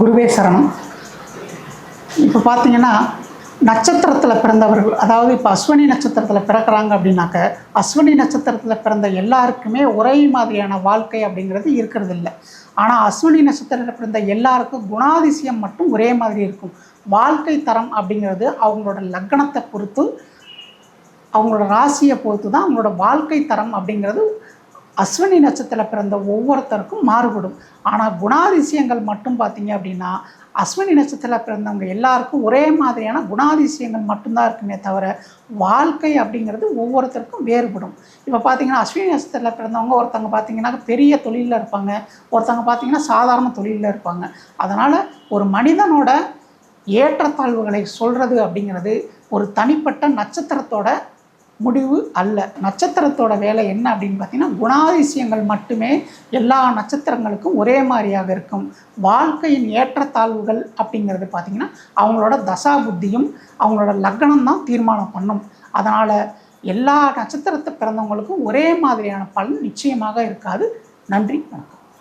குருவே சரணம் இப்போ பார்த்தீங்கன்னா நட்சத்திரத்தில் பிறந்தவர்கள் அதாவது இப்போ அஸ்வினி நட்சத்திரத்தில் பிறக்கிறாங்க அப்படின்னாக்க அஸ்வினி நட்சத்திரத்தில் பிறந்த எல்லாருக்குமே ஒரே மாதிரியான வாழ்க்கை அப்படிங்கிறது இருக்கிறது இல்லை ஆனால் அஸ்வினி நட்சத்திரத்தில் பிறந்த எல்லாருக்கும் குணாதிசயம் மட்டும் ஒரே மாதிரி இருக்கும். வாழ்க்கை தரம் அப்படிங்கிறது அவங்களோட லக்னத்தை பொறுத்து அவங்களோட ராசியை பொறுத்து தான் அவங்களோட வாழ்க்கை தரம் அப்படிங்கிறது அஸ்வினி நட்சத்திரத்தில் பிறந்த ஒவ்வொருத்தருக்கும் மாறுபடும். ஆனால் குணாதிசயங்கள் மட்டும் பார்த்தீங்க அப்படின்னா அஸ்வினி நட்சத்திரத்தில் பிறந்தவங்க எல்லாருக்கும் ஒரே மாதிரியான குணாதிசயங்கள் மட்டும்தான் இருக்குமே தவிர வாழ்க்கை அப்படிங்கிறது ஒவ்வொருத்தருக்கும் வேறுபடும். இப்போ பார்த்தீங்கன்னா அஸ்வினி நட்சத்திரத்தில் பிறந்தவங்க ஒருத்தவங்க பார்த்தீங்கன்னா பெரிய தொழிலில் இருப்பாங்க. ஒருத்தவங்க பார்த்தீங்கன்னா சாதாரண தொழிலில் இருப்பாங்க. அதனால் ஒரு மனிதனோட ஏற்றத்தாழ்வுகளை சொல்கிறது அப்படிங்கிறது ஒரு தனிப்பட்ட நட்சத்திரத்தோட முடிவு அல்ல. நட்சத்திரத்தோட வேலை என்ன அப்படின்னு பார்த்தீங்கன்னா குணாதிசயங்கள் மட்டுமே எல்லா நட்சத்திரங்களுக்கும் ஒரே மாதிரியாக இருக்கும். வாழ்க்கையின் ஏற்றத்தாழ்வுகள் அப்படிங்கிறது பார்த்திங்கன்னா அவங்களோட தசா புத்தியும் அவங்களோட லக்னம் தான் தீர்மானம் பண்ணும். அதனால் எல்லா நட்சத்திரத்தை பிறந்தவங்களுக்கும் ஒரே மாதிரியான பலன் நிச்சயமாக இருக்காது. நன்றி வணக்கம்.